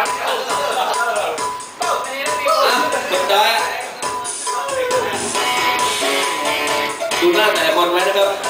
จบได้ดูหน้าแต่ละคนไว้นะครับ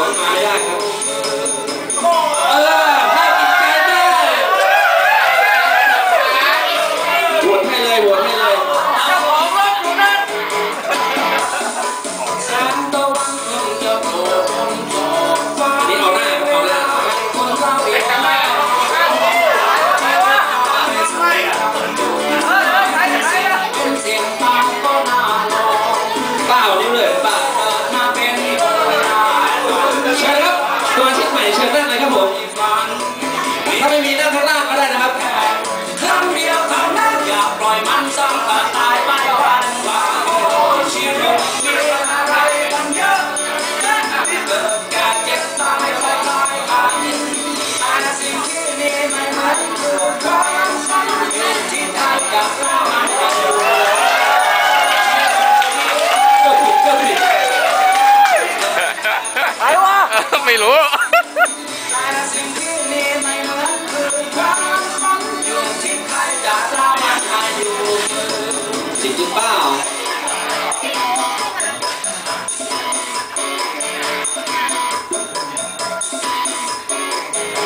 Oh, ayah. ไม่รู้งปล่า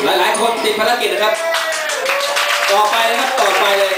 หลายๆคนติดภารกิจนะครับ ต่อไปนะครับ ต่อไปเลย